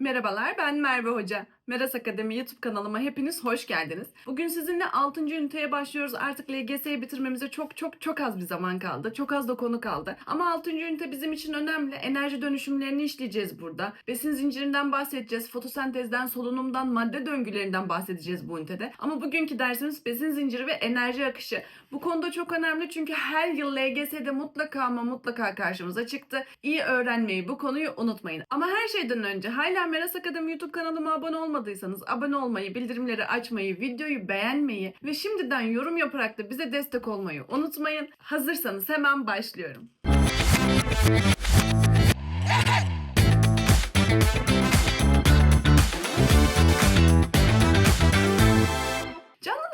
Merhabalar ben Merve Hoca. Meras Akademi YouTube kanalıma hepiniz hoş geldiniz. Bugün sizinle 6. üniteye başlıyoruz. Artık LGS'yi bitirmemize çok çok çok az bir zaman kaldı. Çok az da konu kaldı. Ama 6. ünite bizim için önemli. Enerji dönüşümlerini işleyeceğiz burada. Besin zincirinden bahsedeceğiz. Fotosentezden, solunumdan, madde döngülerinden bahsedeceğiz bu ünitede. Ama bugünkü dersimiz besin zinciri ve enerji akışı. Bu konuda çok önemli çünkü her yıl LGS'de mutlaka ama mutlaka karşımıza çıktı. İyi öğrenmeyi, bu konuyu unutmayın. Ama her şeyden önce hala Meras Akademi YouTube kanalıma abone olmadıysanız abone olmayı, bildirimleri açmayı, videoyu beğenmeyi ve şimdiden yorum yaparak da bize destek olmayı unutmayın. Hazırsanız hemen başlıyorum.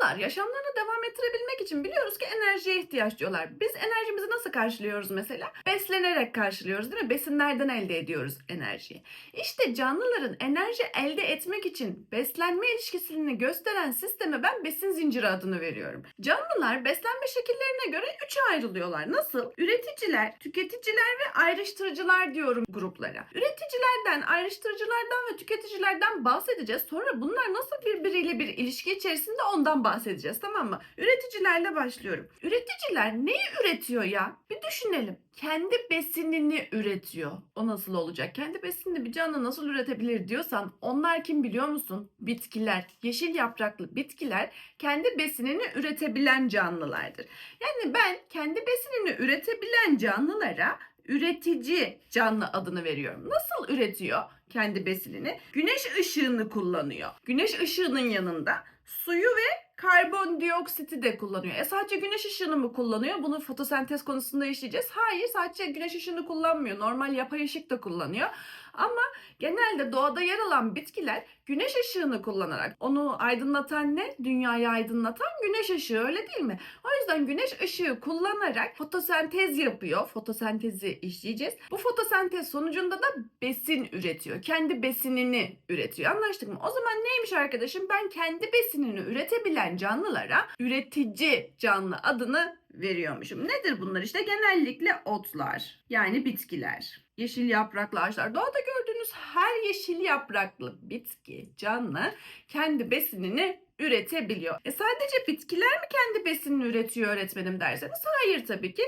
Canlılar yaşamlarını devam ettirebilmek için biliyoruz ki enerjiye ihtiyaç diyorlar. Biz enerjimizi nasıl karşılıyoruz mesela? Beslenerek karşılıyoruz değil mi? Besinlerden elde ediyoruz enerjiyi. İşte canlıların enerji elde etmek için beslenme ilişkisini gösteren sisteme ben besin zinciri adını veriyorum. Canlılar beslenme şekillerine göre üçe ayrılıyorlar. Nasıl? Üreticiler, tüketiciler ve ayrıştırıcılar diyorum gruplara. Üreticilerden, ayrıştırıcılardan ve tüketicilerden bahsedeceğiz. Sonra bunlar nasıl birbiriyle bir ilişki içerisinde ondan bahsedeceğiz tamam mı? Üreticilerle başlıyorum. Üreticiler neyi üretiyor ya? Bir düşünelim. Kendi besinini üretiyor. O nasıl olacak? Kendi besinini bir canlı nasıl üretebilir diyorsan onlar kim biliyor musun? Bitkiler. Yeşil yapraklı bitkiler kendi besinini üretebilen canlılardır. Yani ben kendi besinini üretebilen canlılara üretici canlı adını veriyorum. Nasıl üretiyor kendi besinini? Güneş ışığını kullanıyor. Güneş ışığının yanında suyu ve karbondioksiti de kullanıyor. E sadece güneş ışığını mı kullanıyor? Bunu fotosentez konusunda işleyeceğiz. Hayır sadece güneş ışığını kullanmıyor. Normal yapay ışık da kullanıyor. Ama genelde doğada yer alan bitkiler güneş ışığını kullanarak onu aydınlatan ne? Dünyayı aydınlatan güneş ışığı öyle değil mi? O yüzden güneş ışığı kullanarak fotosentez yapıyor. Fotosentezi işleyeceğiz. Bu fotosentez sonucunda da besin üretiyor. Kendi besinini üretiyor. Anlaştık mı? O zaman neymiş arkadaşım? Ben kendi besinini üretebilen canlılara üretici canlı adını veriyormuşum. Nedir bunlar? İşte genellikle otlar yani bitkiler. Yeşil yapraklı ağaçlar. Doğada gördüğünüz her yeşil yapraklı bitki, canlı kendi besinini üretebiliyor. E sadece bitkiler mi kendi besinini üretiyor öğretmenim derseniz hayır tabii ki.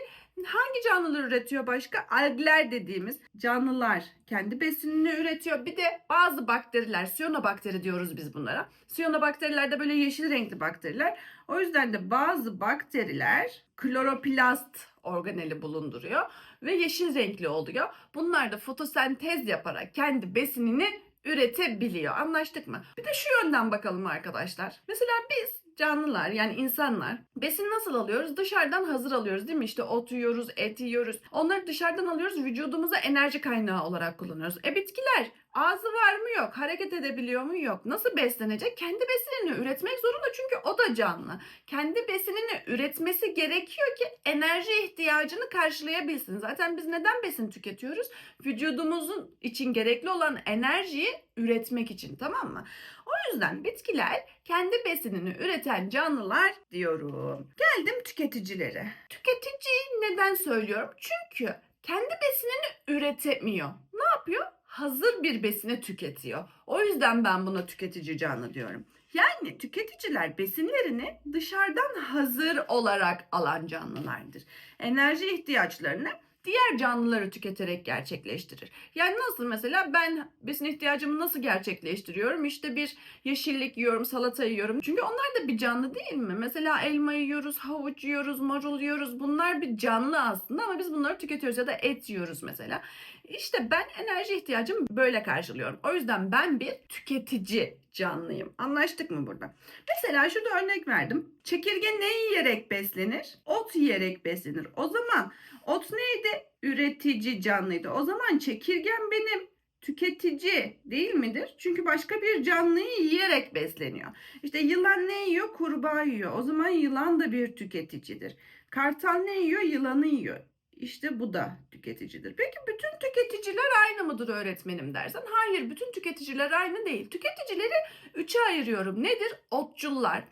Hangi canlılar üretiyor başka? Algler dediğimiz canlılar kendi besinini üretiyor. Bir de bazı bakteriler, siyanobakteri diyoruz biz bunlara. Siyanobakteriler de böyle yeşil renkli bakteriler. O yüzden de bazı bakteriler kloroplast organeli bulunduruyor ve yeşil renkli oluyor. Bunlar da fotosentez yaparak kendi besinini üretebiliyor. Anlaştık mı? Bir de şu yönden bakalım arkadaşlar. Mesela biz canlılar yani insanlar besin nasıl alıyoruz? Dışarıdan hazır alıyoruz değil mi? İşte ot yiyoruz, et yiyoruz. Onları dışarıdan alıyoruz, vücudumuza enerji kaynağı olarak kullanıyoruz. E bitkiler ağzı var mı yok, hareket edebiliyor mu yok. Nasıl beslenecek? Kendi besinini üretmek zorunda çünkü o da canlı. Kendi besinini üretmesi gerekiyor ki enerji ihtiyacını karşılayabilsin. Zaten biz neden besin tüketiyoruz? Vücudumuzun için gerekli olan enerjiyi üretmek için tamam mı? O yüzden bitkiler kendi besinini üreten canlılar diyorum. Geldim tüketicilere. Tüketici neden söylüyorum? Çünkü kendi besinini üretemiyor. Ne yapıyor? Hazır bir besini tüketiyor. O yüzden ben buna tüketici canlı diyorum. Yani tüketiciler besinlerini dışarıdan hazır olarak alan canlılardır. Enerji ihtiyaçlarını diğer canlıları tüketerek gerçekleştirir. Yani nasıl mesela ben besin ihtiyacımı nasıl gerçekleştiriyorum? İşte bir yeşillik yiyorum, salata yiyorum. Çünkü onlar da bir canlı değil mi? Mesela elma yiyoruz, havuç yiyoruz, marul yiyoruz. Bunlar bir canlı aslında ama biz bunları tüketiyoruz ya da et yiyoruz mesela. İşte ben enerji ihtiyacımı böyle karşılıyorum. O yüzden ben bir tüketici canlıyım. Anlaştık mı burada? Mesela şurada örnek verdim. Çekirge ne yiyerek beslenir? Ot yiyerek beslenir. O zaman ot neydi? Üretici canlıydı. O zaman çekirgen benim tüketici değil midir? Çünkü başka bir canlıyı yiyerek besleniyor. İşte yılan ne yiyor? Kurbağa yiyor. O zaman yılan da bir tüketicidir. Kartal ne yiyor? Yılanı yiyor. İşte bu da tüketicidir. Peki bütün tüketiciler aynı mıdır öğretmenim dersen? Hayır, bütün tüketiciler aynı değil. Tüketicileri üçe ayırıyorum. Nedir? Otçullar,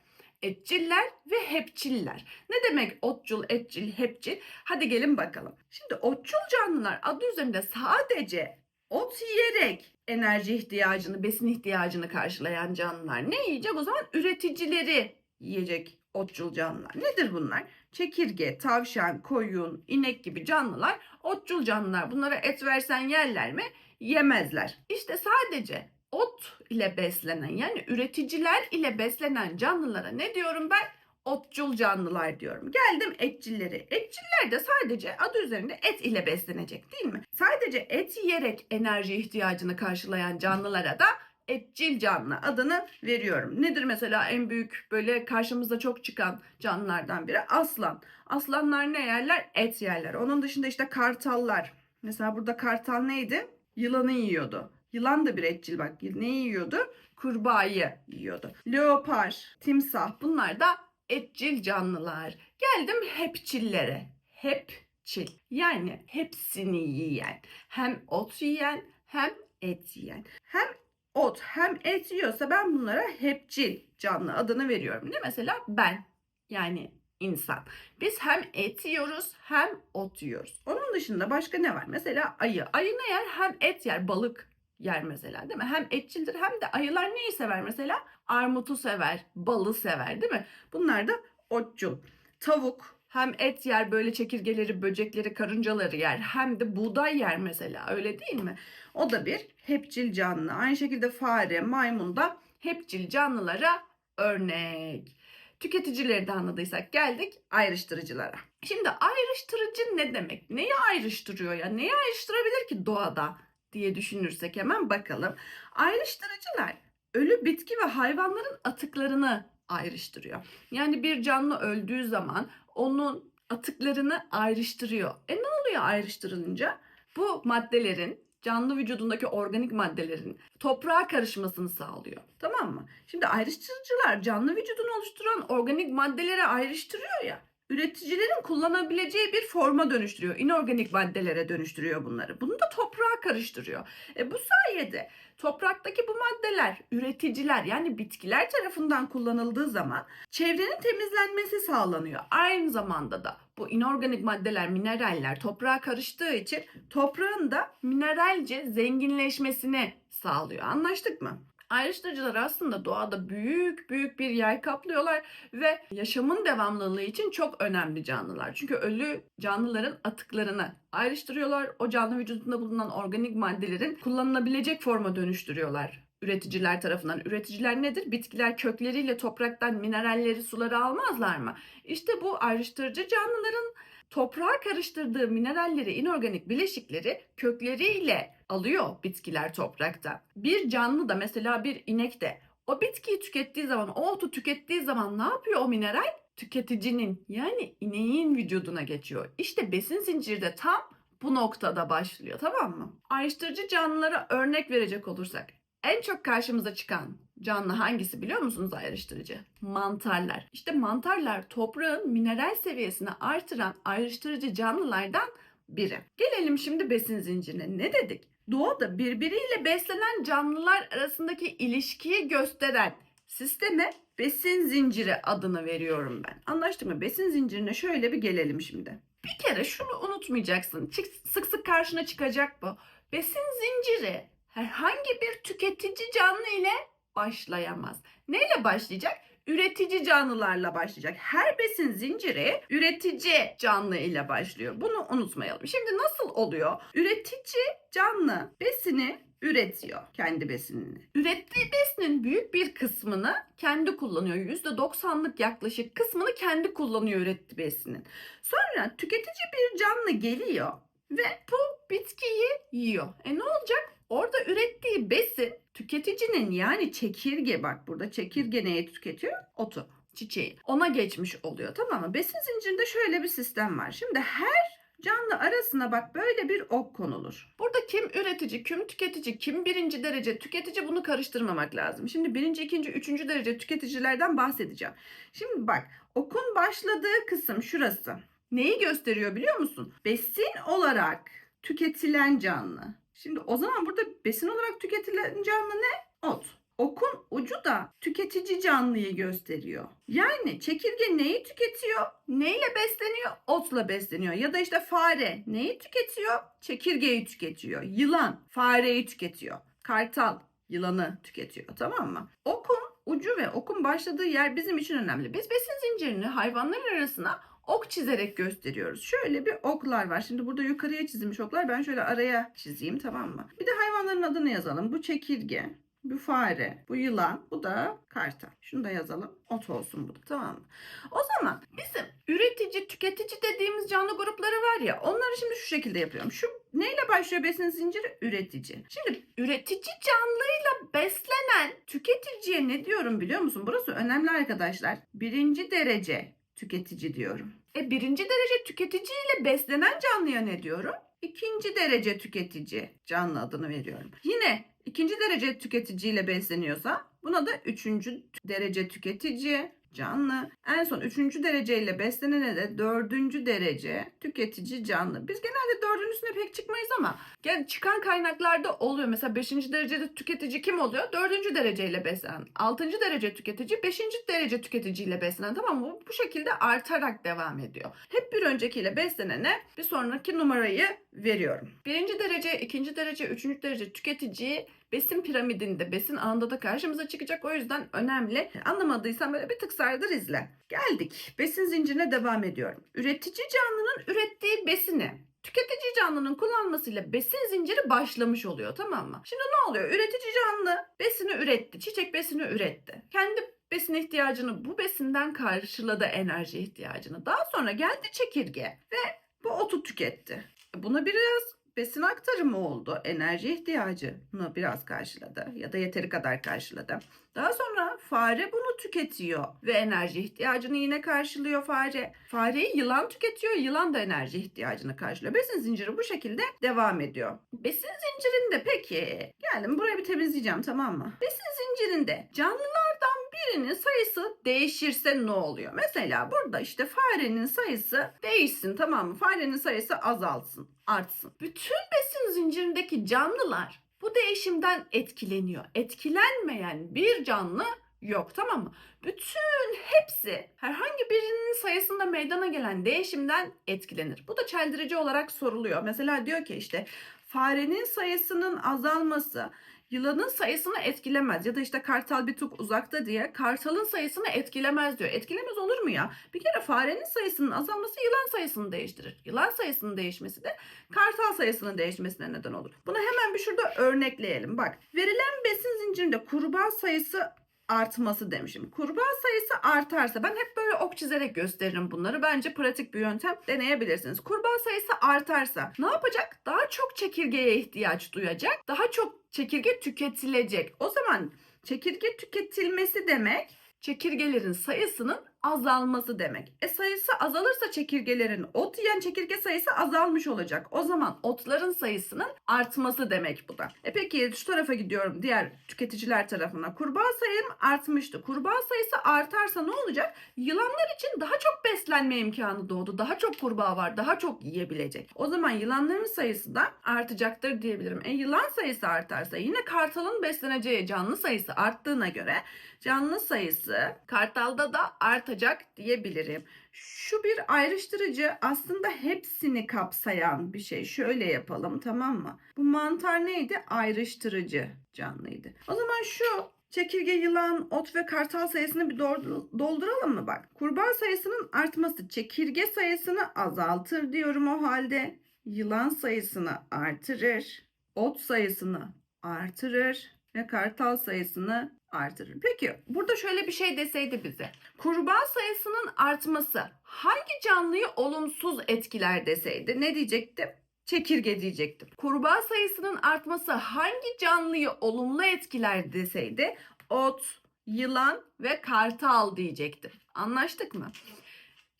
etçiller ve hepçiller. Ne demek otçul, etçil, hepçil? Hadi gelin bakalım. Şimdi otçul canlılar adı üzerinde sadece ot yiyerek enerji ihtiyacını, besin ihtiyacını karşılayan canlılar. Ne yiyecek o zaman? Üreticileri yiyecek otçul canlılar. Nedir bunlar? Çekirge, tavşan, koyun, inek gibi canlılar otçul canlılar. Bunlara et versen yerler mi? Yemezler. İşte sadece ot ile beslenen yani üreticiler ile beslenen canlılara ne diyorum ben? Otçul canlılar diyorum. Geldim etçilleri. Etçiller de sadece adı üzerinde et ile beslenecek değil mi? Sadece et yiyerek enerji ihtiyacını karşılayan canlılara da etçil canlı adını veriyorum. Nedir mesela en büyük böyle karşımıza çok çıkan canlılardan biri? Aslan. Aslanlar ne yerler? Et yerler. Onun dışında işte kartallar. Mesela burada kartal neydi? Yılanı yiyordu. Yılan da bir etçil bak. Ne yiyordu? Kurbağayı yiyordu. Leopar, timsah bunlar da etçil canlılar. Geldim hepçillere. Hepçil. Yani hepsini yiyen. Hem ot yiyen hem et yiyen. Hem ot hem et yiyorsa ben bunlara hepçil canlı adını veriyorum. Ne mesela ben yani insan. Biz hem et yiyoruz hem ot yiyoruz. Onun dışında başka ne var? Mesela ayı. Ayı ne yer? Hem et yer, balık yer mesela değil mi? Hem etçildir hem de ayılar neyi sever mesela? Armutu sever, balı sever değil mi? Bunlar da otçul. Tavuk hem et yer böyle çekirgeleri, böcekleri, karıncaları yer hem de buğday yer mesela öyle değil mi? O da bir hepçil canlı. Aynı şekilde fare, maymun da hepçil canlılara örnek. Tüketicileri de anladıysak geldik ayrıştırıcılara. Şimdi ayrıştırıcı ne demek? Neyi ayrıştırıyor ya? Neyi ayrıştırabilir ki doğada diye düşünürsek hemen bakalım. Ayrıştırıcılar ölü bitki ve hayvanların atıklarını ayrıştırıyor. Yani bir canlı öldüğü zaman onun atıklarını ayrıştırıyor. E ne oluyor ayrıştırılınca? Bu maddelerin canlı vücudundaki organik maddelerin toprağa karışmasını sağlıyor. Tamam mı? Şimdi ayrıştırıcılar canlı vücudunu oluşturan organik maddeleri ayrıştırıyor ya. Üreticilerin kullanabileceği bir forma dönüştürüyor. İnorganik maddelere dönüştürüyor bunları. Bunu da toprağa karıştırıyor. E bu sayede topraktaki bu maddeler üreticiler yani bitkiler tarafından kullanıldığı zaman çevrenin temizlenmesi sağlanıyor. Aynı zamanda da bu inorganik maddeler, mineraller toprağa karıştığı için toprağın da mineralce zenginleşmesini sağlıyor. Anlaştık mı? Ayrıştırıcılar aslında doğada büyük büyük bir yer kaplıyorlar ve yaşamın devamlılığı için çok önemli canlılar. Çünkü ölü canlıların atıklarını ayrıştırıyorlar. O canlı vücudunda bulunan organik maddelerin kullanılabilecek forma dönüştürüyorlar üreticiler tarafından. Üreticiler nedir? Bitkiler kökleriyle topraktan mineralleri, suları almazlar mı? İşte bu ayrıştırıcı canlıların toprağa karıştırdığı mineralleri, inorganik bileşikleri kökleriyle alıyor bitkiler toprakta. Bir canlı da mesela bir inek de o bitkiyi tükettiği zaman, o otu tükettiği zaman ne yapıyor o mineral? Tüketicinin yani ineğin vücuduna geçiyor. İşte besin zinciri de tam bu noktada başlıyor tamam mı? Ayrıştırıcı canlılara örnek verecek olursak en çok karşımıza çıkan canlı hangisi biliyor musunuz ayrıştırıcı? Mantarlar. İşte mantarlar toprağın mineral seviyesini artıran ayrıştırıcı canlılardan biri. Gelelim şimdi besin zincirine. Ne dedik? Doğada birbiriyle beslenen canlılar arasındaki ilişkiyi gösteren sisteme besin zinciri adını veriyorum ben. Anlaştık mı? Besin zincirine şöyle bir gelelim şimdi. Bir kere şunu unutmayacaksın. Sık sık karşına çıkacak bu. Besin zinciri herhangi bir tüketici canlı ile başlayamaz. Neyle başlayacak? Üretici canlılarla başlayacak. Her besin zinciri üretici canlı ile başlıyor. Bunu unutmayalım. Şimdi nasıl oluyor? Üretici canlı besini üretiyor kendi besinini. Ürettiği besinin büyük bir kısmını kendi kullanıyor. %90'lık yaklaşık kısmını kendi kullanıyor ürettiği besinin. Sonra tüketici bir canlı geliyor ve bu bitkiyi yiyor. E ne olacak? Orada ürettiği besin tüketicinin yani çekirge bak burada çekirge neyi tüketiyor? Otu, çiçeği. Ona geçmiş oluyor tamam mı? Besin zincirinde şöyle bir sistem var. Şimdi her canlı arasına bak böyle bir ok konulur. Burada kim üretici, kim tüketici, kim birinci derece tüketici bunu karıştırmamak lazım. Şimdi birinci, ikinci, üçüncü derece tüketicilerden bahsedeceğim. Şimdi bak okun başladığı kısım şurası. Neyi gösteriyor biliyor musun? Besin olarak tüketilen canlı. Şimdi o zaman burada besin olarak tüketilen canlı ne? Ot. Okun ucu da tüketici canlıyı gösteriyor. Yani çekirge neyi tüketiyor? Neyle besleniyor? Otla besleniyor. Ya da işte fare neyi tüketiyor? Çekirgeyi tüketiyor. Yılan fareyi tüketiyor. kartal yılanı tüketiyor tamam mı? Okun ucu ve okun başladığı yer bizim için önemli. Biz besin zincirini hayvanlar arasına ok çizerek gösteriyoruz. Şöyle bir oklar var. Şimdi burada yukarıya çizilmiş oklar. Ben şöyle araya çizeyim tamam mı? Bir de hayvanların adını yazalım. Bu çekirge, bu fare, bu yılan, bu da kartal. Şunu da yazalım. Ot olsun bu da tamam mı? O zaman bizim üretici, tüketici dediğimiz canlı grupları var ya onları şimdi şu şekilde yapıyorum. Şu neyle başlıyor besin zinciri? Üretici. Şimdi üretici canlıyla beslenen tüketiciye ne diyorum biliyor musun? Burası önemli arkadaşlar. Birinci derece tüketici diyorum. E birinci derece tüketiciyle beslenen canlıya ne diyorum? İkinci derece tüketici canlı adını veriyorum. Yine ikinci derece tüketiciyle besleniyorsa buna da üçüncü derece tüketici canlı. En son üçüncü dereceyle beslenene de dördüncü derece tüketici canlı. Biz genelde dördüncüsüne pek çıkmayız ama gel çıkan kaynaklarda oluyor. Mesela beşinci derecede tüketici kim oluyor? Dördüncü dereceyle beslenen. Altıncı derece tüketici, beşinci derece tüketiciyle beslenen. Tamam mı? Bu şekilde artarak devam ediyor. Hep bir öncekiyle beslenene bir sonraki numarayı veriyorum. Birinci derece, ikinci derece, üçüncü derece tüketiciyi besin piramidinde, besin ağında da karşımıza çıkacak. O yüzden önemli. Anlamadıysan böyle bir tık sardır izle. Geldik. Besin zincirine devam ediyorum. Üretici canlının ürettiği besini tüketici canlının kullanmasıyla besin zinciri başlamış oluyor tamam mı? Şimdi ne oluyor? Üretici canlı besini üretti. Çiçek besini üretti. Kendi besin ihtiyacını bu besinden karşıladı enerji ihtiyacını. Daha sonra geldi çekirge ve bu otu tüketti. Buna biraz besin aktarımı oldu. Enerji ihtiyacını biraz karşıladı ya da yeteri kadar karşıladı. Daha sonra fare bunu tüketiyor ve enerji ihtiyacını yine karşılıyor fare. Fareyi yılan tüketiyor, yılan da enerji ihtiyacını karşılıyor. Besin zinciri bu şekilde devam ediyor. Besin zincirinde peki, geldim burayı bir temizleyeceğim tamam mı? Besin zincirinde canlılardan birinin sayısı değişirse ne oluyor? Mesela burada işte farenin sayısı değişsin tamam mı? Farenin sayısı azalsın, artsın. Bütün besin zincirindeki canlılar bu değişimden etkileniyor. Etkilenmeyen bir canlı yok tamam mı? Bütün hepsi herhangi birinin sayısında meydana gelen değişimden etkilenir. Bu da çeldirici olarak soruluyor. Mesela diyor ki işte farenin sayısının azalması yılanın sayısını etkilemez ya da işte kartal bir tık uzakta diye kartalın sayısını etkilemez diyor. Etkilemez olur mu ya? Bir kere farenin sayısının azalması yılan sayısını değiştirir. Yılan sayısının değişmesi de kartal sayısının değişmesine neden olur. Bunu hemen bir şurada örnekleyelim. Bak verilen besin zincirinde kurbağa sayısı artması demişim. Kurbağa sayısı artarsa ben hep böyle ok çizerek gösteririm bunları. Bence pratik bir yöntem deneyebilirsiniz. Kurbağa sayısı artarsa ne yapacak? Daha çok çekirgeye ihtiyaç duyacak. Daha çok çekirge tüketilecek. O zaman çekirge tüketilmesi demek çekirgelerin sayısının azalması demek. E sayısı azalırsa çekirgelerin ot yiyen çekirge sayısı azalmış olacak. O zaman otların sayısının artması demek bu da. E peki şu tarafa gidiyorum diğer tüketiciler tarafına. Kurbağa sayım artmıştı. Kurbağa sayısı artarsa ne olacak? Yılanlar için daha çok beslenme imkanı doğdu. Daha çok kurbağa var. Daha çok yiyebilecek. O zaman yılanların sayısı da artacaktır diyebilirim. E yılan sayısı artarsa yine kartalın besleneceği canlı sayısı arttığına göre canlı sayısı kartalda da artacak diyebilirim. Şu bir ayrıştırıcı aslında hepsini kapsayan bir şey. Şöyle yapalım tamam mı? Bu mantar neydi? Ayrıştırıcı canlıydı. O zaman şu Çekirge, yılan, ot ve kartal sayısını bir doldur- dolduralım mı bak? Kurbağa sayısının artması çekirge sayısını azaltır diyorum o halde. Yılan sayısını artırır. Ot sayısını artırır ve kartal sayısını artırır. Peki burada şöyle bir şey deseydi bize. Kurbağa sayısının artması hangi canlıyı olumsuz etkiler deseydi ne diyecektim? Çekirge diyecektim. Kurbağa sayısının artması hangi canlıyı olumlu etkiler deseydi ot, yılan ve kartal diyecektim. Anlaştık mı?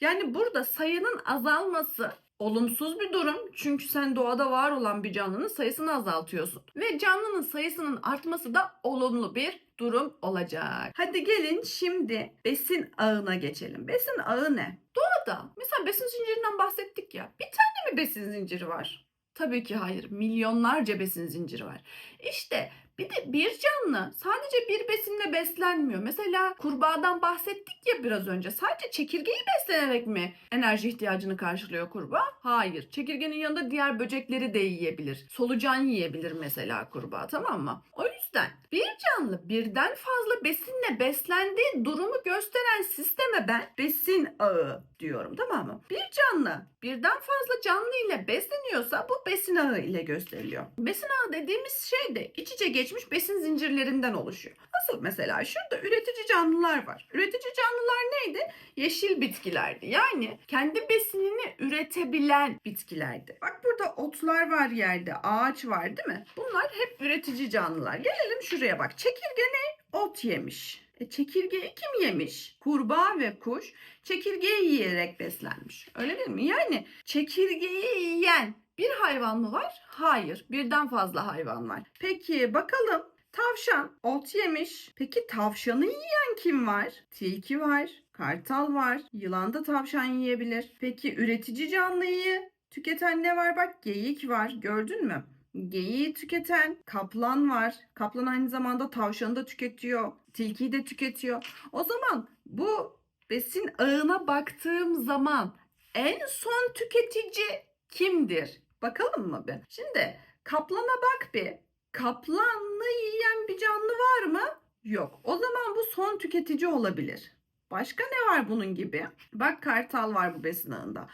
Yani burada sayının azalması olumsuz bir durum. Çünkü sen doğada var olan bir canlının sayısını azaltıyorsun. Ve canlının sayısının artması da olumlu bir durum olacak. Hadi gelin şimdi besin ağına geçelim. Besin ağı ne? Doğada mesela besin zincirinden bahsettik ya. Bir tane mi besin zinciri var? Tabii ki hayır. Milyonlarca besin zinciri var. İşte Bir de bir canlı sadece bir besinle beslenmiyor. Mesela kurbağadan bahsettik ya biraz önce. Sadece çekirgeyi beslenerek mi enerji ihtiyacını karşılıyor kurbağa? Hayır. Çekirgenin yanında diğer böcekleri de yiyebilir. Solucan yiyebilir mesela kurbağa tamam mı? O yüzden bir canlı birden fazla besinle beslendiği durumu gösteren sisteme ben besin ağı diyorum tamam mı? Bir canlı birden fazla canlı ile besleniyorsa bu besin ağı ile gösteriliyor. Besin ağı dediğimiz şey de iç içe geçmiş besin zincirlerinden oluşuyor. Nasıl mesela şurada üretici canlılar var. Üretici canlılar neydi? Yeşil bitkilerdi. Yani kendi besinini üretebilen bitkilerdi. Bak burada otlar var yerde, ağaç var değil mi? Bunlar hep üretici canlılar. Gelelim şuraya bak. Çekirge ne? Ot yemiş. E, çekirgeyi kim yemiş? Kurbağa ve kuş çekirgeyi yiyerek beslenmiş. Öyle değil mi? Yani çekirgeyi yiyen bir hayvan mı var? Hayır. Birden fazla hayvan var. Peki bakalım. Tavşan ot yemiş. Peki tavşanı yiyen kim var? Tilki var, kartal var, yılan da tavşan yiyebilir. Peki üretici canlıyı tüketen ne var? Bak geyik var. Gördün mü? Geyiği tüketen kaplan var. Kaplan aynı zamanda tavşanı da tüketiyor. Tilkiyi de tüketiyor. O zaman bu besin ağına baktığım zaman en son tüketici kimdir? Bakalım mı bir? Şimdi kaplana bak bir. Kaplanı yiyen bir canlı var mı? Yok. O zaman bu son tüketici olabilir. Başka ne var bunun gibi? Bak kartal var bu besin ağında.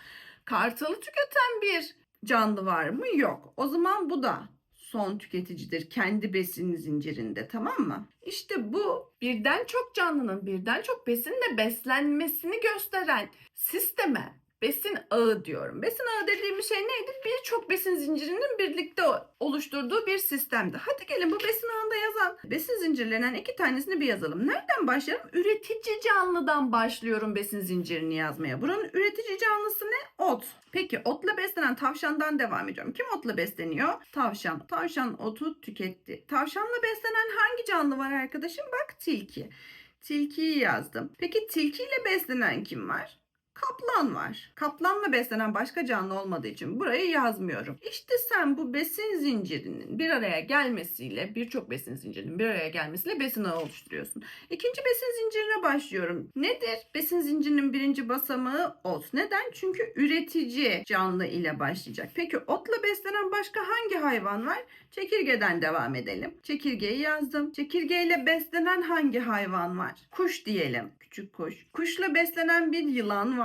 Kartalı tüketen bir canlı var mı? Yok. O zaman bu da son tüketicidir kendi besin zincirinde tamam mı? İşte bu birden çok canlının birden çok besinle beslenmesini gösteren sisteme besin ağı diyorum. Besin ağı dediğimiz şey neydi? Birçok besin zincirinin birlikte oluşturduğu bir sistemdi. Hadi gelin bu besin ağında yazan besin zincirlerinden iki tanesini bir yazalım. Nereden başlayalım? Üretici canlıdan başlıyorum besin zincirini yazmaya. Buranın üretici canlısı ne? Ot. Peki otla beslenen tavşandan devam ediyorum. Kim otla besleniyor? Tavşan. Tavşan otu tüketti. Tavşanla beslenen hangi canlı var arkadaşım? Bak tilki. Tilkiyi yazdım. Peki tilkiyle beslenen kim var? Kaplan var. Kaplanla beslenen başka canlı olmadığı için burayı yazmıyorum. İşte sen bu besin zincirinin bir araya gelmesiyle, birçok besin zincirinin bir araya gelmesiyle besin ağı oluşturuyorsun. İkinci besin zincirine başlıyorum. Nedir? Besin zincirinin birinci basamağı ot. Neden? Çünkü üretici canlı ile başlayacak. Peki otla beslenen başka hangi hayvan var? Çekirgeden devam edelim. Çekirgeyi yazdım. Çekirgeyle beslenen hangi hayvan var? Kuş diyelim. Küçük kuş. Kuşla beslenen bir yılan var.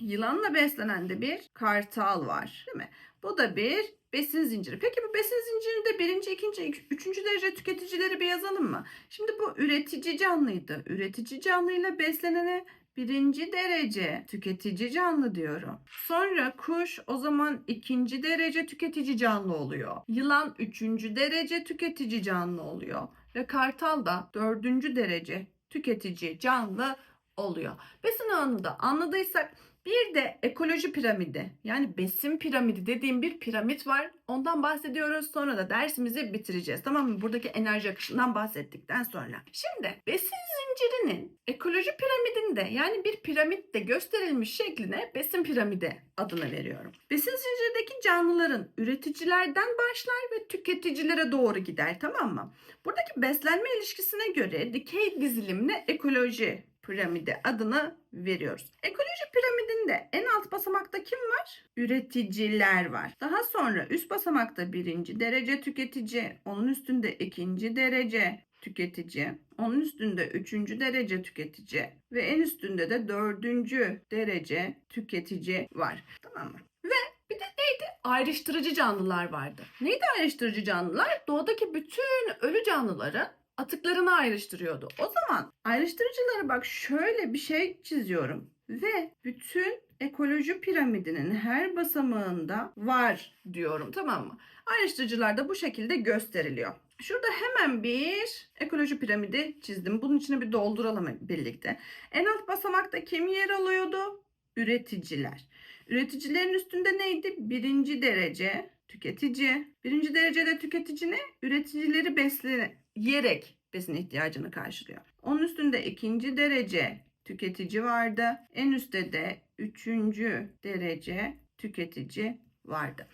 Yılanla beslenen de bir kartal var. Değil mi? Bu da bir besin zinciri. Peki bu besin zincirinde birinci, ikinci, üçüncü derece tüketicileri bir yazalım mı? Şimdi bu üretici canlıydı. Üretici canlıyla beslenene birinci derece tüketici canlı diyorum. Sonra kuş o zaman ikinci derece tüketici canlı oluyor. Yılan üçüncü derece tüketici canlı oluyor. Ve kartal da dördüncü derece tüketici canlı oluyor. Besin ağını da anladıysak bir de ekoloji piramidi yani besin piramidi dediğim bir piramit var. Ondan bahsediyoruz. Sonra da dersimizi bitireceğiz. Tamam mı? Buradaki enerji akışından bahsettikten sonra. Şimdi besin zincirinin ekoloji piramidinde yani bir piramitte gösterilmiş şekline besin piramidi adını veriyorum. Besin zincirdeki canlıların üreticilerden başlar ve tüketicilere doğru gider tamam mı? Buradaki beslenme ilişkisine göre dikey dizilimine ekoloji piramidi adını veriyoruz. Ekoloji piramidinde en alt basamakta kim var? Üreticiler var. Daha sonra üst basamakta birinci derece tüketici, onun üstünde ikinci derece tüketici, onun üstünde üçüncü derece tüketici ve en üstünde de dördüncü derece tüketici var. Tamam mı? Ve bir de neydi? Ayrıştırıcı canlılar vardı. Neydi ayrıştırıcı canlılar? Doğadaki bütün ölü canlıları atıklarını ayrıştırıyordu. O zaman ayrıştırıcıları bak şöyle bir şey çiziyorum ve bütün ekoloji piramidinin her basamağında var diyorum tamam mı? Ayrıştırıcılar da bu şekilde gösteriliyor. Şurada hemen bir ekoloji piramidi çizdim. Bunun içine bir dolduralım birlikte. En alt basamakta kim yer alıyordu? Üreticiler. Üreticilerin üstünde neydi? Birinci derece tüketici. Birinci derecede tüketici ne? Üreticileri besleyerek besin ihtiyacını karşılıyor. Onun üstünde ikinci derece tüketici vardı. En üstte de üçüncü derece tüketici vardı.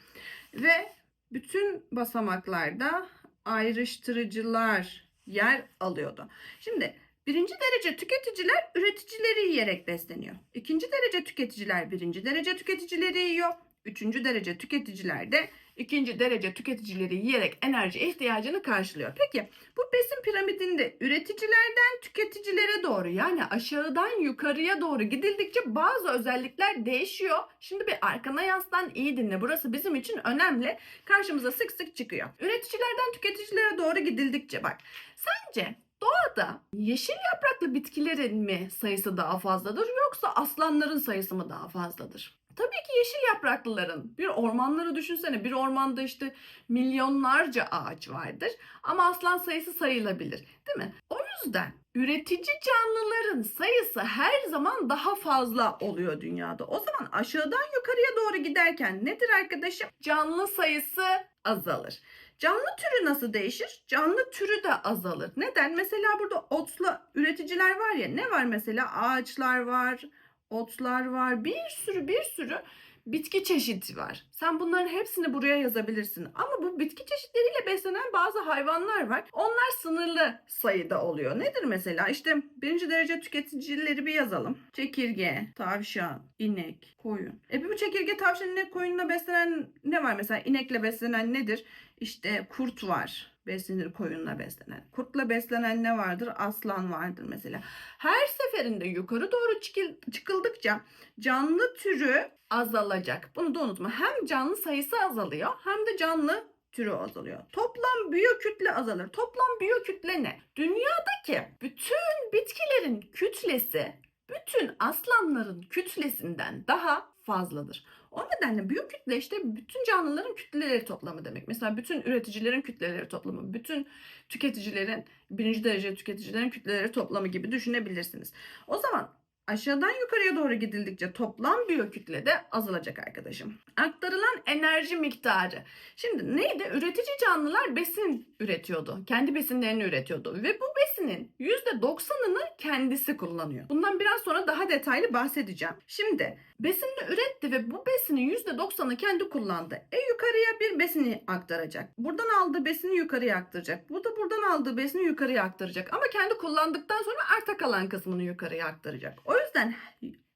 Ve bütün basamaklarda ayrıştırıcılar yer alıyordu. Şimdi birinci derece tüketiciler üreticileri yiyerek besleniyor. İkinci derece tüketiciler birinci derece tüketicileri yiyor. Üçüncü derece tüketiciler de ikinci derece tüketicileri yiyerek enerji ihtiyacını karşılıyor. Peki bu besin piramidinde üreticilerden tüketicilere doğru yani aşağıdan yukarıya doğru gidildikçe bazı özellikler değişiyor. Şimdi bir arkana yaslan iyi dinle. Burası bizim için önemli. Karşımıza sık sık çıkıyor. Üreticilerden tüketicilere doğru gidildikçe bak. Sence doğada yeşil yapraklı bitkilerin mi sayısı daha fazladır yoksa aslanların sayısı mı daha fazladır? Tabii ki yeşil yapraklıların. Bir ormanları düşünsene. Bir ormanda işte milyonlarca ağaç vardır. Ama aslan sayısı sayılabilir. Değil mi? O yüzden üretici canlıların sayısı her zaman daha fazla oluyor dünyada. O zaman aşağıdan yukarıya doğru giderken nedir arkadaşım? Canlı sayısı azalır. Canlı türü nasıl değişir? Canlı türü de azalır. Neden? Mesela burada otla üreticiler var ya. Ne var mesela? Ağaçlar var, otlar var. Bir sürü bir sürü bitki çeşidi var. Sen bunların hepsini buraya yazabilirsin. Ama bu bitki çeşitleriyle beslenen bazı hayvanlar var. Onlar sınırlı sayıda oluyor. Nedir mesela? İşte birinci derece tüketicileri bir yazalım. Çekirge, tavşan, inek, koyun. E bu çekirge, tavşan, inek, koyunla beslenen ne var mesela? İnekle beslenen nedir? İşte kurt var. Beslenir koyunla beslenen. Kurtla beslenen ne vardır? Aslan vardır mesela. Her seferinde yukarı doğru çıkıl- çıkıldıkça canlı türü azalacak. Bunu da unutma. Hem canlı sayısı azalıyor hem de canlı türü azalıyor. Toplam biyokütle azalır. Toplam biyokütle ne? Dünyadaki bütün bitkilerin kütlesi bütün aslanların kütlesinden daha fazladır. O nedenle biyokütle işte bütün canlıların kütleleri toplamı demek. Mesela bütün üreticilerin kütleleri toplamı, bütün tüketicilerin, birinci derece tüketicilerin kütleleri toplamı gibi düşünebilirsiniz. O zaman aşağıdan yukarıya doğru gidildikçe toplam biyokütle de azalacak arkadaşım. Aktarılan enerji miktarı. Şimdi neydi? Üretici canlılar besin üretiyordu. Kendi besinlerini üretiyordu. Ve bu besinin %90'ını kendisi kullanıyor. Bundan biraz sonra daha detaylı bahsedeceğim. Şimdi besinini üretti ve bu besinin %90'ı kendi kullandı. E yukarıya bir besini aktaracak. Buradan aldığı besini yukarıya aktaracak. Bu da buradan aldığı besini yukarıya aktaracak. Ama kendi kullandıktan sonra arta kalan kısmını yukarıya aktaracak. O yüzden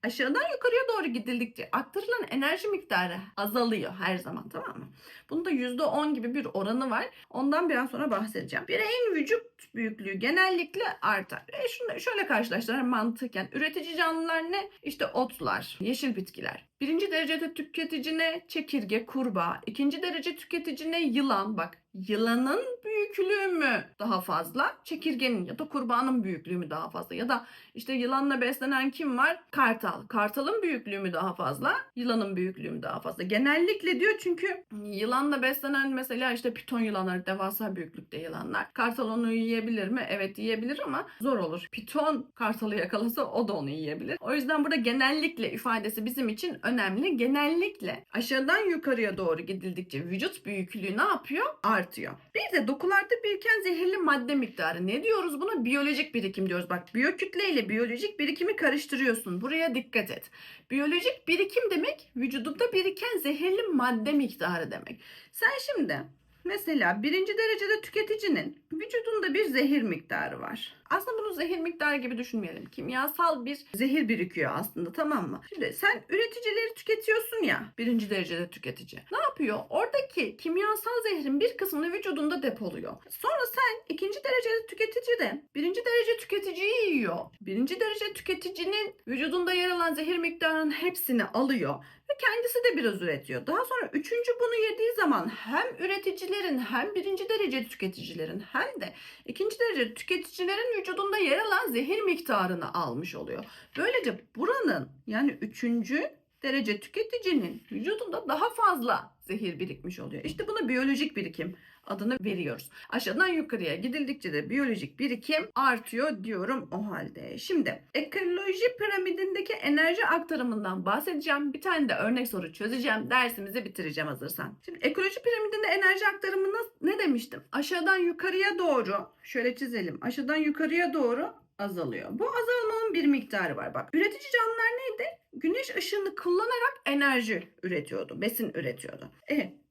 aşağıdan yukarıya doğru gidildikçe aktarılan enerji miktarı azalıyor her zaman tamam mı? Bunda %10 gibi bir oranı var. Ondan biraz sonra bahsedeceğim. Bireyin vücut büyüklüğü genellikle artar. E şunu şöyle karşılaştıralım mantıken. Üretici canlılar ne? İşte otlar, yeşil bitkiler. Birinci derecede tüketici ne? Çekirge, kurbağa. İkinci derece tüketici ne? Yılan. Bak yılanın büyüklüğü mü daha fazla? Çekirgenin ya da kurbağanın büyüklüğü mü daha fazla? Ya da işte yılanla beslenen kim var? Kartal. Kartalın büyüklüğü mü daha fazla? Yılanın büyüklüğü mü daha fazla? Genellikle diyor çünkü yılanla beslenen mesela işte piton yılanları devasa büyüklükte yılanlar. Kartal onu yiyebilir mi? Evet yiyebilir ama zor olur. Piton kartalı yakalasa o da onu yiyebilir. O yüzden burada genellikle ifadesi bizim için önemli. Genellikle aşağıdan yukarıya doğru gidildikçe vücut büyüklüğü ne yapıyor? Artıyor. Bir de dokularda biriken zehirli madde miktarı. Ne diyoruz buna? Biyolojik birikim diyoruz. Bak biyokütle ile biyolojik birikimi karıştırıyorsun. Buraya dikkat et. Biyolojik birikim demek vücudunda biriken zehirli madde miktarı demek. Sen şimdi mesela birinci derecede tüketicinin vücudunda bir zehir miktarı var. Aslında bunu zehir miktarı gibi düşünmeyelim. Kimyasal bir zehir birikiyor aslında tamam mı? Şimdi sen üreticileri tüketiyorsun ya birinci derecede tüketici. Ne yapıyor? Oradaki kimyasal zehrin bir kısmını vücudunda depoluyor. Sonra sen ikinci derecede tüketici de birinci derece tüketiciyi yiyor. Birinci derece tüketicinin vücudunda yer alan zehir miktarının hepsini alıyor ve kendisi de biraz üretiyor. Daha sonra üçüncü bunu yediği zaman hem üreticilerin hem birinci derece tüketicilerin hem de ikinci derece tüketicilerin vücudunda yer alan zehir miktarını almış oluyor. Böylece buranın yani üçüncü derece tüketicinin vücudunda daha fazla zehir birikmiş oluyor. İşte buna biyolojik birikim adını veriyoruz. Aşağıdan yukarıya gidildikçe de biyolojik birikim artıyor diyorum o halde. Şimdi ekoloji piramidindeki enerji aktarımından bahsedeceğim. Bir tane de örnek soru çözeceğim. Dersimizi bitireceğim hazırsan. Şimdi ekoloji piramidinde enerji aktarımı ne demiştim? Aşağıdan yukarıya doğru şöyle çizelim. Aşağıdan yukarıya doğru azalıyor. Bu azalmanın bir miktarı var. Bak üretici canlılar neydi? Güneş ışığını kullanarak enerji üretiyordu. Besin üretiyordu. E, bu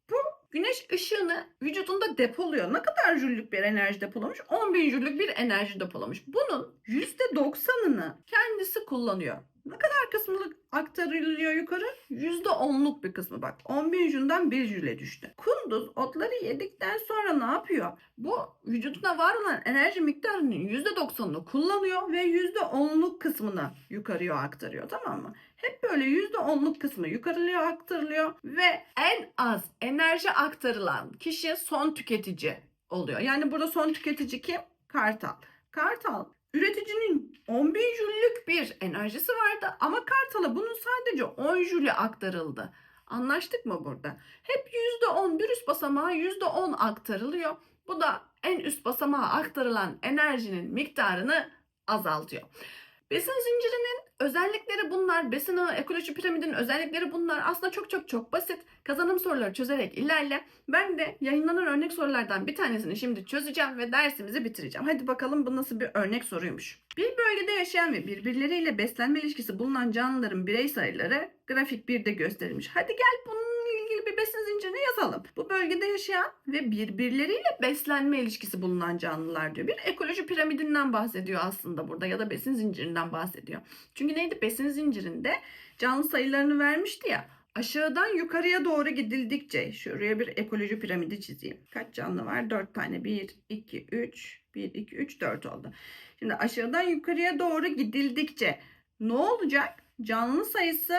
güneş ışığını vücudunda depoluyor. Ne kadar jüllük bir enerji depolamış? 10 bin jüllük bir enerji depolamış. Bunun %90'ını kendisi kullanıyor. Ne kadar kısmı aktarılıyor yukarı? %10'luk bir kısmı bak. 10 bin jülden 1 jüle düştü. Kunduz otları yedikten sonra ne yapıyor? Bu vücuduna var olan enerji miktarının %90'ını kullanıyor ve %10'luk kısmını yukarıya aktarıyor tamam mı? Hep böyle %10'luk kısmı yukarıya aktarılıyor ve en az enerji aktarılan kişi son tüketici oluyor. Yani burada son tüketici kim? Kartal. Kartal üreticinin 10 bin jüllük bir enerjisi vardı ama Kartal'a bunun sadece 10 jülü aktarıldı. Anlaştık mı burada? Hep %10 bir üst basamağa %10 aktarılıyor. Bu da en üst basamağa aktarılan enerjinin miktarını azaltıyor. Besin zincirinin özellikleri bunlar. Besin ağı ekoloji piramidinin özellikleri bunlar. Aslında çok çok çok basit. Kazanım soruları çözerek ilerle. Ben de yayınlanan örnek sorulardan bir tanesini şimdi çözeceğim ve dersimizi bitireceğim. Hadi bakalım bu nasıl bir örnek soruymuş. Bir bölgede yaşayan ve birbirleriyle beslenme ilişkisi bulunan canlıların birey sayıları grafik 1'de gösterilmiş. Hadi gel bununla ilgili bir besin zincirini yazalım. Bu bölgede yaşayan ve birbirleriyle beslenme ilişkisi bulunan canlılar diyor. Bir ekoloji piramidinden bahsediyor aslında burada ya da besin zincirinden bahsediyor. Çünkü neydi? Besin zincirinde canlı sayılarını vermişti ya. Aşağıdan yukarıya doğru gidildikçe şuraya bir ekoloji piramidi çizeyim. Kaç canlı var? 4 tane. 1, 2, 3, 1, 2, 3, 4 oldu. Şimdi aşağıdan yukarıya doğru gidildikçe ne olacak? Canlı sayısı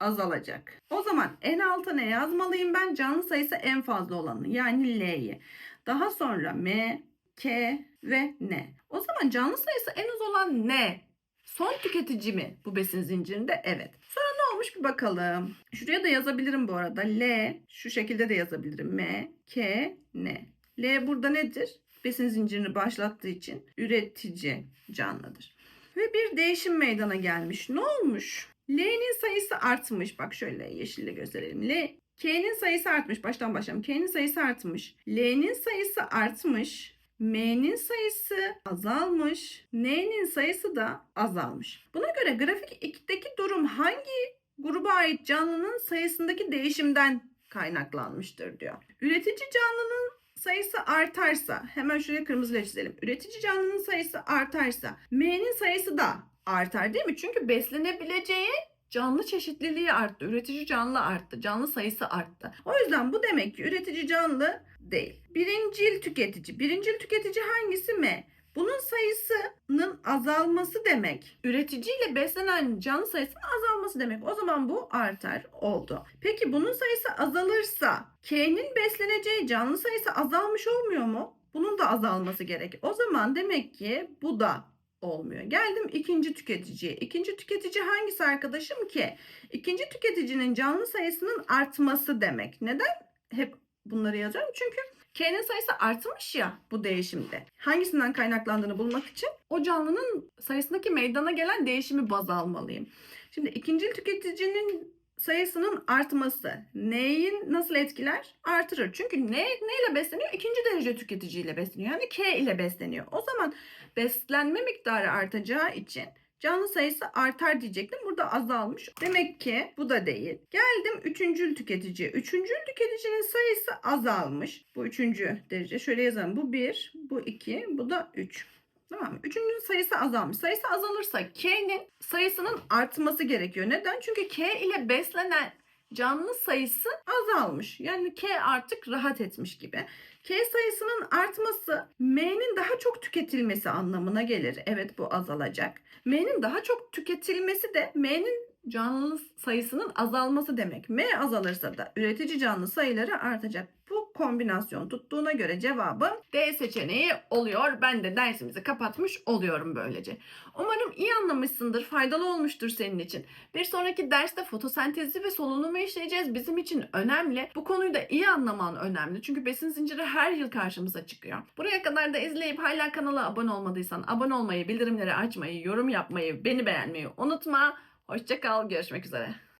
azalacak. O zaman en alta ne yazmalıyım ben? Canlı sayısı en fazla olanı yani L'yi. Daha sonra M, K ve N. O zaman canlı sayısı en az olan N. Son tüketici mi bu besin zincirinde? Evet. Sonra ne olmuş bir bakalım. Şuraya da yazabilirim bu arada. L şu şekilde de yazabilirim. M, K, N. L burada nedir? Besin zincirini başlattığı için üretici canlıdır. Ve bir değişim meydana gelmiş. Ne olmuş? L'nin sayısı artmış. Bak şöyle yeşille gösterelim. L K'nin sayısı artmış. Baştan başlayalım. K'nin sayısı artmış. L'nin sayısı artmış. M'nin sayısı azalmış. N'nin sayısı da azalmış. Buna göre grafik 2'deki durum hangi gruba ait canlının sayısındaki değişimden kaynaklanmıştır diyor. Üretici canlının sayısı artarsa hemen şuraya kırmızıyla çizelim. Üretici canlının sayısı artarsa M'nin sayısı da artar değil mi? Çünkü beslenebileceği canlı çeşitliliği arttı. Üretici canlı arttı. Canlı sayısı arttı. O yüzden bu demek ki üretici canlı değil. Birincil tüketici. Birincil tüketici hangisi M? Bunun sayısının azalması demek. Üreticiyle beslenen canlı sayısının azalması demek. O zaman bu artar oldu. Peki bunun sayısı azalırsa K'nin besleneceği canlı sayısı azalmış olmuyor mu? Bunun da azalması gerek. O zaman demek ki bu da olmuyor. Geldim ikinci tüketiciye. İkinci tüketici hangisi arkadaşım ki? İkinci tüketicinin canlı sayısının artması demek. Neden hep bunları yazıyorum? Çünkü K'nin sayısı artmış ya bu değişimde. Hangisinden kaynaklandığını bulmak için o canlının sayısındaki meydana gelen değişimi baz almalıyım. Şimdi ikinci tüketicinin sayısının artması neyin nasıl etkiler? Artırır. Çünkü ne neyle besleniyor? İkinci derece tüketiciyle besleniyor. Yani K ile besleniyor. O zaman beslenme miktarı artacağı için canlı sayısı artar diyecektim. Burada azalmış. Demek ki bu da değil. Geldim üçüncül tüketici. Üçüncül tüketicinin sayısı azalmış. Bu üçüncü derece. Şöyle yazalım. Bu bir, bu iki, bu da üç. Tamam mı? Üçüncünün sayısı azalmış. Sayısı azalırsa K'nin sayısının artması gerekiyor. Neden? Çünkü K ile beslenen canlı sayısı azalmış. Yani K artık rahat etmiş gibi. K sayısının artması M'nin daha çok tüketilmesi anlamına gelir. Evet bu azalacak. M'nin daha çok tüketilmesi de M'nin canlı sayısının azalması demek. M azalırsa da üretici canlı sayıları artacak. Bu kombinasyon tuttuğuna göre cevabım D seçeneği oluyor. Ben de dersimizi kapatmış oluyorum böylece. Umarım iyi anlamışsındır, faydalı olmuştur senin için. Bir sonraki derste fotosentezi ve solunumu işleyeceğiz. Bizim için önemli. Bu konuyu da iyi anlaman önemli. Çünkü besin zinciri her yıl karşımıza çıkıyor. Buraya kadar da izleyip hala kanala abone olmadıysan abone olmayı, bildirimleri açmayı, yorum yapmayı, beni beğenmeyi unutma. Hoşça kal, görüşmek üzere.